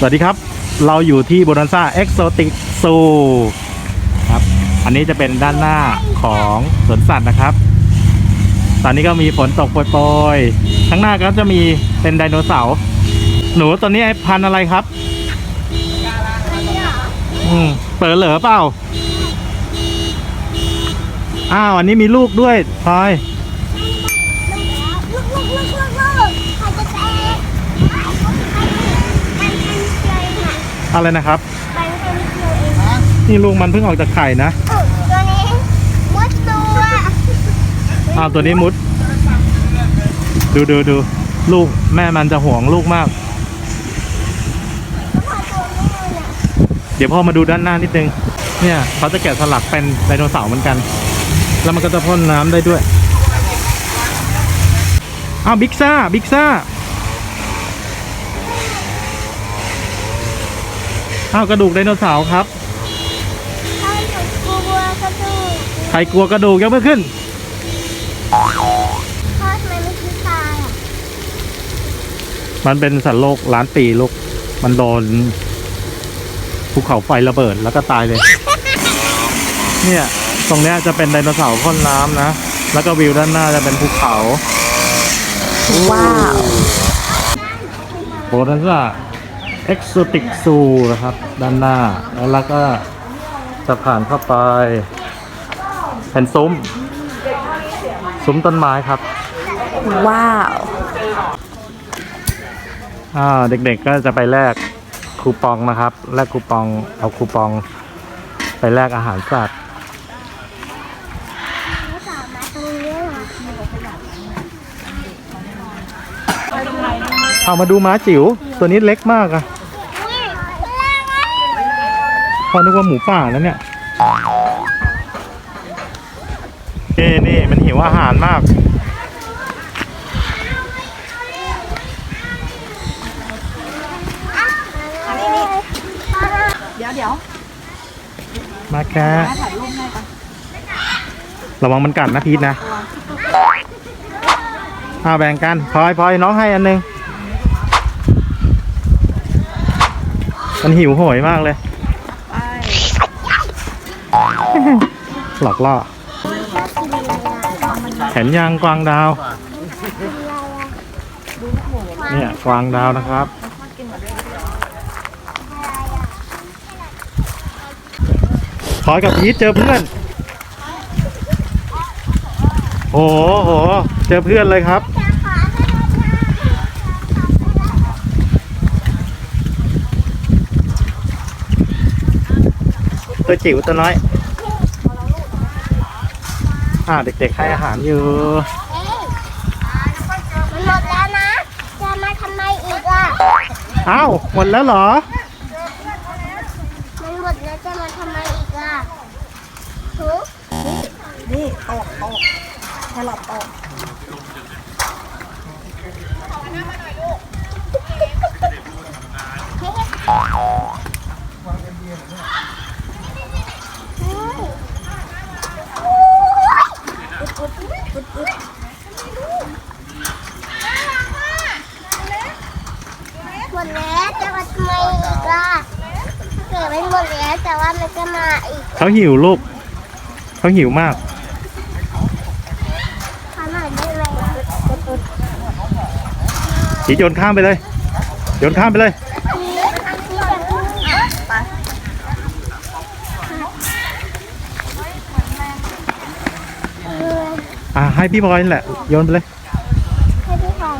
สวัสดีครับ เราอยู่ที่โบนันซ่าเอ็กโซติกซูครับ อันนี้จะเป็นด้านหน้าของสวนสัตว์นะครับ ตอนนี้ก็มีฝนตกโปรยๆข้างหน้าก็จะมีเป็นไดโนเสาร์ หนูตัวนี้ไอ้พันธุ์อะไรครับ อืมเปิดเหลือเปล่า อ้าว อันนี้มีลูกด้วยพลอย ลูกลูกลูกลูกลูกใครจะแตกมันเป็นเฉยค่ะ อะไรนะครับมันเป็นเฉยเองนี่ลูกมันเพิ่งออกจากไข่นะเออตัวนี้มุดตัวอ้าวตัวนี้มุด ดูดูดูลูกแม่มันจะห่วงลูกมากเนี่ยเดี๋ยวพ่อมาดูด้านหน้านิดนึง เนี่ยเขาจะแกะสลักเป็นไดโนเสาร์เหมือนกัน แล้วมันก็จะพ่นน้ำได้ด้วยอ้าวบิ๊กซ่าบิ๊กซ่า อ้าวกระดูกไดโนเสาร์ครับถ้าหนูกลัวก็ดูใครกลัวกระดูกยกมือขึ้น พ่อทำไมไม่คือตายอะมันเป็นสัตว์โลกล้านปีลูก มันโดนภูเขาไฟระเบิดแล้วก็ตายเลย เนี่ย ตรงเนี้ยจะเป็นไดโนเสาร์พ่นน้ำนะ แล้วก็วิวด้านหน้าจะเป็นภูเขาว้าวโบนัสซ่าเอ็ก โซติกซูนะครับ ด้านหน้า แล้วก็จะผ่านเข้าไปเป็นซุ้ม ซุ้มต้นไม้ครับ ว้าวอ่าเด็กๆก็จะไปแลกคูปองนะครับแลกคูปองเอาคูปองไปแลกอาหารสัตว์แล้วต่อมาตรงนี้เหรอเอามาดูม้าจิ๋วตัวนี้เล็กมากอะอุ้ยแรงอะ พอนึกว่าหมูป่าแล้วเนี่ยเอ้นี่มันหิวอาหารมากเดี๋ยวเดี๋ยวมาแค่ระวังมันกัดนะพีทนะเอาแบ่งกันพลอยพลอยน้องให้อันหนึงมันหิวโหยมากเลย หลอกล่อ เห็นยังกวางดาว เนี่ยกวางดาวนะครับพลอกับพีทเจอเพื่อนโอ้โหโห เจอเพื่อนเลยครับตัวจิ๋วตัวน้อย อ่าเด็กๆให้อาหารอยู่เอ้ยมันหมดแล้วนะ จะมาทำไมอีกอะ อ้าวหมดแล้วเหรอ มันหมดแล้วจะมาทำไมอีกอะหูนี่ตกตกแครอทตก หมดแล้วจะมาทำไมอีกอะเกิดไม่หมดแล้วแต่ว่ามันจะมาอีกเขาหิวลูกเขาหิวมากขอหน่อยได้ไหม จีโยนข้ามไปเลย โยนข้ามไปเลย อ่าให้พี่พลอยนี่แหละโยนไปเลยให้พี่พลอย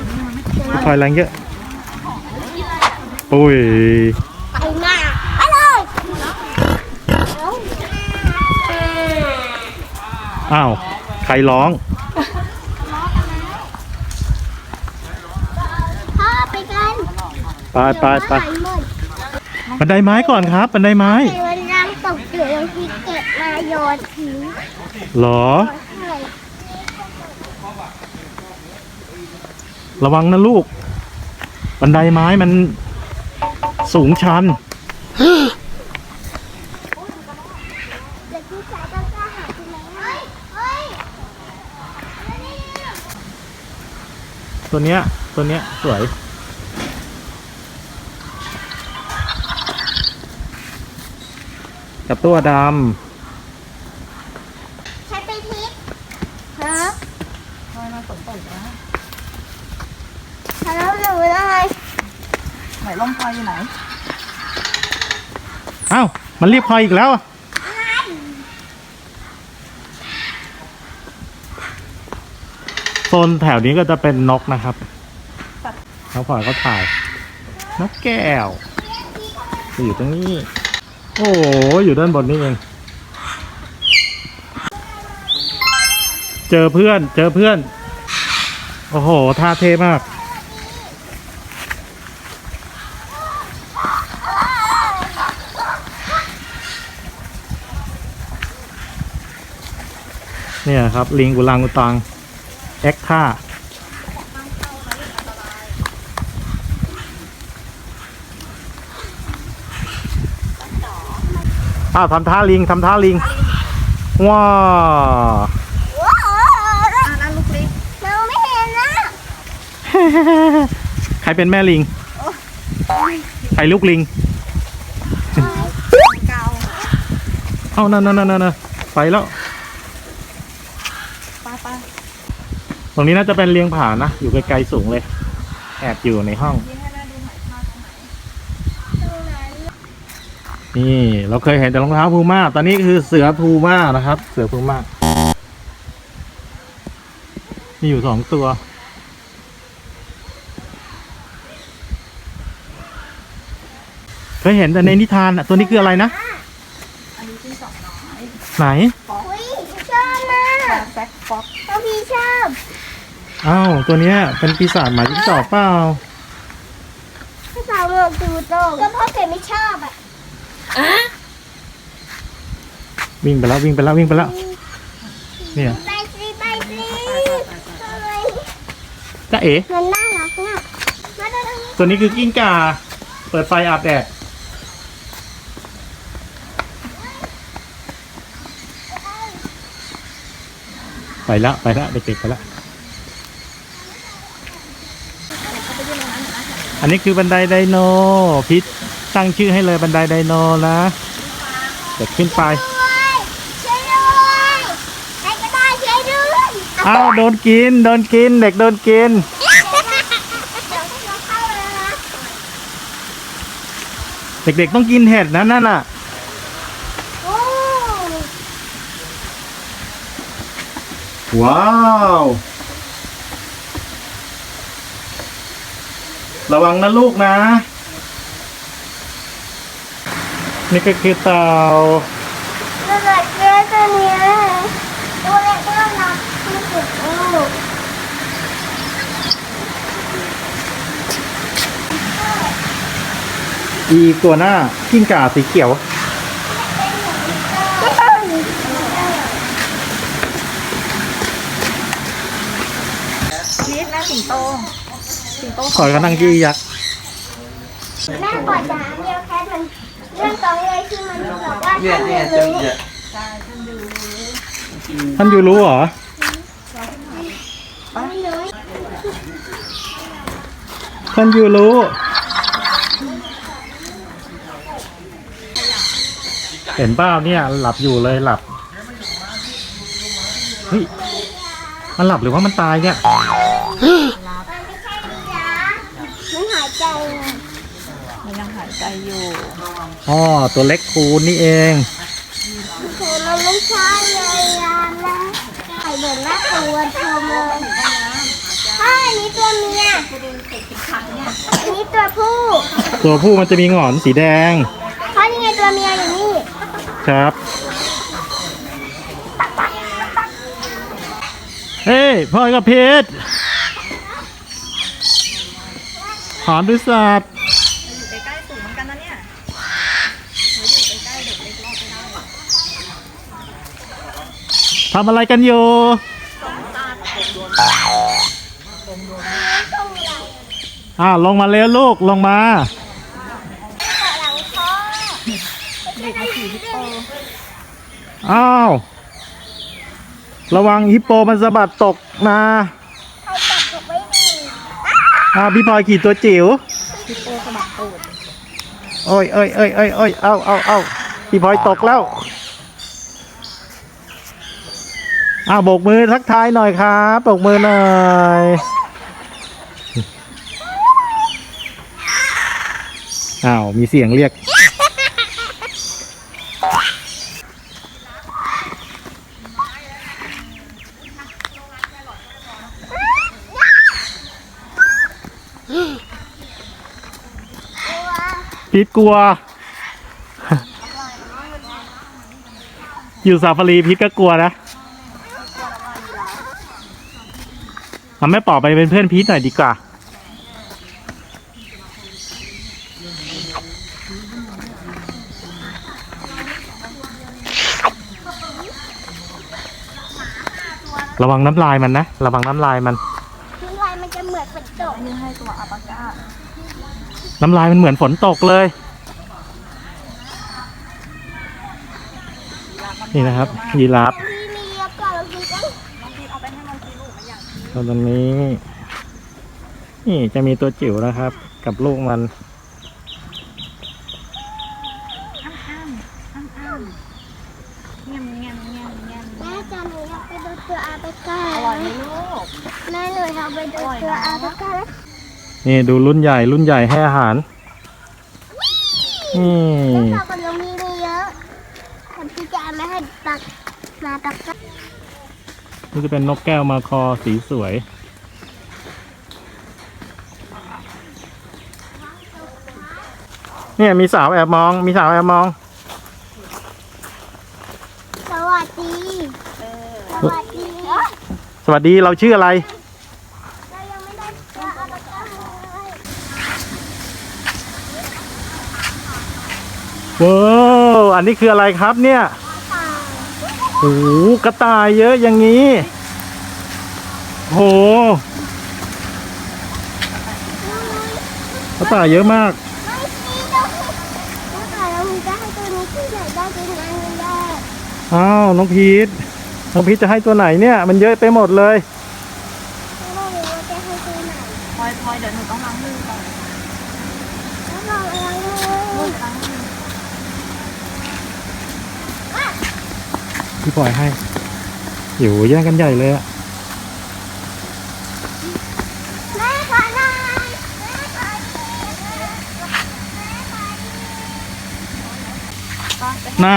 พี่พลอยแรงเยอะอุ้ยไปหน้าไปเลยอ้าวใครร้องพ่อไปกันไปไปไปเดี๋ยวหมดบันไดไม้ก่อนครับบันไดไม้แต่วันน้ำตกอยู่บางทีเก็บมาโยนทิ้งเหรอ ระวังนะลูก บันไดไม้มันสูงชัน ตัวเนี้ย ตัวเนี้ย สวย กับตัวดำ นลมพายอยู่ไหนำอ้า มันรีบพอยอีกแล้ว โซนแถวนี้ก็จะเป็นนกนะครับน้องพลอยเขาถ่าย นกแก้วอยู่ตรงนี้ โอ้โหอยู่ด้านบนนี่เอง เจอเพื่อน เจอเพื่อน โอ้โหท่าเท่มาก เนี่ยครับ ลิงกุลังกุตัง แอคท่าอ้าวทำท่าลิงทำท่าลิง ว้าว้าวอ่านั่นลูกลิงหนูไม่เห็นนะใครเป็นแม่ลิง ใครลูกลิงเกาเอ้านั่นนั่นนั่นนั่นไปแล้วไปไปตรงนี้น่าจะเป็นเลียงผานะ อยู่ไกลๆสูงเลย แอบอยู่ในห้องยิงให้แม่ดูหน่อยค่ะนี่เราเคยเห็นแต่รองเท้าพูม่า ตอนนี้คือเสือพูม่านะครับ เสือพูม่า มีอยู่สองตัว เคยเห็นแต่ในนิทานอะ ตัวนี้คืออะไรนะ อันนี้จิ้งจอกน้อยไหน อุ้ยชอบมาก ปลาแซกฟ็อก น้องพี่ชอบ อ้าวตัวเนี้ยเป็นปีศาจหมาจิ้งจอกเปล่าภาษาเมืองตูโตก็พ่อเกดไม่ชอบอะวิ่งไปแล้ววิ่งไปแล้ววิ่งไปแล้วเนี่ยไปสิไปสิทำไมจ้าเอ๋มันน่ารักน่ะมาดูตรงนี้ตัวนี้คือกิ้งก่าเปิดไฟอาบแดดไปแล้วไปแล้วเด็กๆไปแล้ว อันนี้คือบันไดไดโนพิษตั้งชื่อให้เลยบันไดไดโนนะเด็กขึ้นไปด้วยช่วยด้วยใครก็ได้ช่วยด้วยอ้าวโดนกินโดนกิน เด็กโดนกิน เดี๋ยวเราเข้าเลยนะเด็กๆต้องกินเห็ดนะนั่นน่ะโอ้ว้าว ระวังนะลูกนะ นี่ก็คือเต่าตัวเล็กเยอะตัวเนี้ยตัวเล็กน่ารักที่สุดลูกอีตัวหน้ากิ้งก่าสีเขียว ชีสแม่สิงโต สิงโตขอยก็นั่งยี่ยักษ์แม่กอดจาเดียวแค่มันเรื่องตอนเลยที่มันบอกว่าเนี่ยท่านเนี่ยรู้จะเนี่ยท่านยูรู้เหรอม่รู้ท่านยูรู้เห็นเปล่าเนี่ยหลับอยู่เลยหลับเฮ้ยมันหลับหรือว่ามันตายเนี่ย มันไม่ใช่จ้ามันหายใจไง มันยังหายใจ อยู่อ๋อตัวเล็กคูณนี่เองคือมันไม่ใช่เลยอะนะไข่เบิร์น่ากลัวเธอเลยใช่อันนี้ตัวเมียอันนี้ตัวผู้ ตัวผู้มันจะมีหงอนสีแดงเพราะนี่ไงตัวเมียอยู่นี่ ครับ เฮ้ยพ่อยกับเพชรหอนด้วยสัตว์ อยู่ใกล้ๆสูงเหมือนกันนะเนี่ยเราอยู่ใกล้ๆเด็กเล็กรอดไม่ได้ ทำอะไรกันอยู่อ่าลงมาเร็วลูกลงมาหลังคอเด็กมาขี่ฮิปโปอ้าวระวังฮิปโปมันสะบัดตกนะใครจับถูกไว้ดีอ่าพี่พลอยขี่ตัวจิ๋วฮิปโปสะบัดตูดโอ้ยเอ้ยเอ้ยเอ้ยเอ้ยเอาเอาเอาพี่พลอยตกแล้ว อ้าวโบกมือทักทายหน่อยครับโบกมือหน่อยอ้าวมีเสียงเรียก พีทกลัว อยู่ซาฟารีพีทก็กลัวนะ ทำแม่ปอไปเป็นเพื่อนพีทหน่อยดีกว่าระวังน้ำลายมันนะ ระวังน้ำลายมัน น้ำลายมันจะเหมือนฝนตกนี่ให้ตัวอัลปาก้าน้ำลายมันเหมือนฝนตกเลย นี่นะครับยีราฟ กมันอยากกินตอนนี้ นี่จะมีตัวจิ๋วนะครับ กับลูกมันอ้ำอ้ำอ้ำอ้ำเงี้ยมเงี้ยมเงี้ยมเงี้ยมแม่จำหนูอยากไปดูตัวอาเบก้าอร่อยไหมลูกแม่หนูอยากไปดูตัวอาเบก้าแล้วนี่ดูรุ่นใหญ่รุ่นใหญ่ให้อาหารนี่เราก็ยังมีเยอะแต่พี่จะไม่ให้ตักมาตักกั นนี่จะเป็นนกแก้วมาคอสีสวย เนี่ยมีสาวแอบมอง มีสาวแอบมอง สวัสดีเออสวัสดีสวัสดีเราชื่ออะไร เรายังไม่ได้ตัวอาเบก้าเลยว้าวอันนี้คืออะไรครับเนี่ยค่ะ โอ้โหกระต่ายเยอะอย่างนี้ โหกระต่ายเยอะมาก อ้าว น้องพีทน้องพีทจะให้ตัวไหนเนี่ย มันเยอะไปหมดเลยไม่รู้ว่าจะให้ตัวไหนพลอยพลอยเดี๋ยวหนูต้องล้างมือก่อนแล้วเราอะไรลูเลยกล้างมือ พี่ปล่อยให้ อยู่แย่งกันใหญ่เลยอะแม่ขอหน่อยแม่ขอทีแม่ขอทีไปไปไหน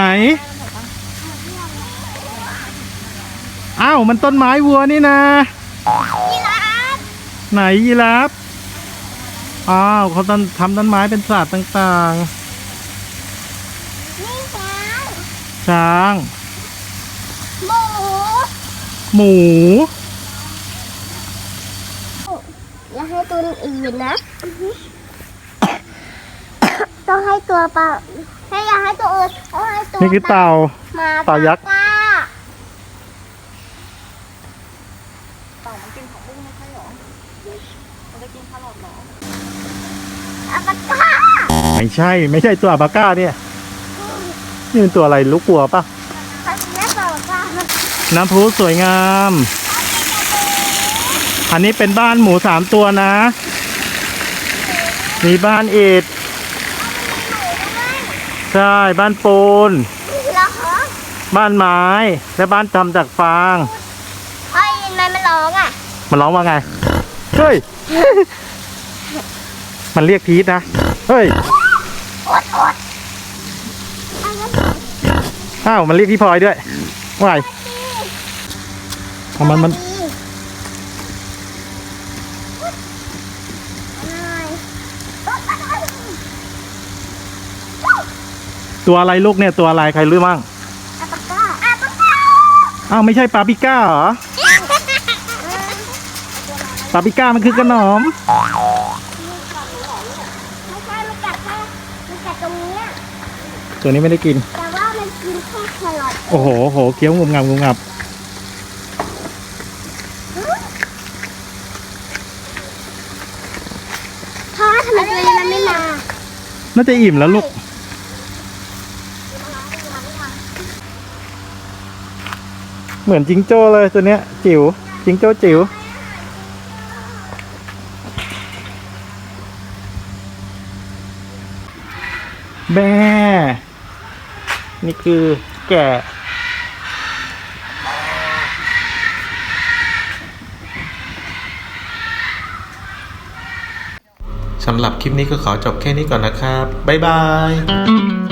อ้าว มันต้นไม้วัวนี่นะยีราฟไหนยีราฟ อ้าว เขาต้นทำต้นไม้เป็นสัตว์ต่างนี่ช้าง ๆ ช้างหมู หมู อย่าให้ตัวอื่นนะ ต้องให้ตัวเปล่าให้อย่าให้ตัวอื่นต้องให้ตัวนี่คือเต่า มาเต่ายักษ์ปลาเต่ามันกินผักบุ้งไม่ใช่หรอ มันจะกินแครอทหรออัปกาไม่ใช่ ไม่ใช่ตัวอัลปาก้าเนี่ย นี่เป็นตัวอะไรลูกกลัวปะ เขาเป็นแม่เต่าปลา น้ำพุสวยงาม อันนี้เป็นบ้านหมูสามตัวนะ มีบ้านอิฐใช่ บ้านปูนเหรอคะบ้านไม้ และบ้านทำจากฟางพ่อยินไหมมันร้องอะ มันร้องว่าไง เฮ้ย มันเรียกพีทนะ เฮ้ยอดอดอันนั้นอ้าว มันเรียกพี่พลอยด้วยว่าย เอามันมันดีอะไรตัวอะไรลูกเนี่ยตัวอะไรใครรู้มั่งอัปกาอัปกาอ้าวไม่ใช่ปาปริก้าเหรอปาปริก้ามันคือขนมไม่ใช่มันกัดแค่มันกัดตรงนี้อะตัวนี้ไม่ได้กิน แต่ว่ามันกินแค่แครอทโอ้โหโอ้โหเคี้ยวงุมงับงุมงับ พ่อทำไมตัวนี้มันไม่มา น่าจะอิ่มแล้วลูก เหมือนจิงโจ้เลยตัวเนี้ย จิ๋วจิงโจ้จิ๋วแม่ นี่คือแกะ สำหรับคลิปนี้ก็ขอจบแค่นี้ก่อนนะครับ บ๊ายบาย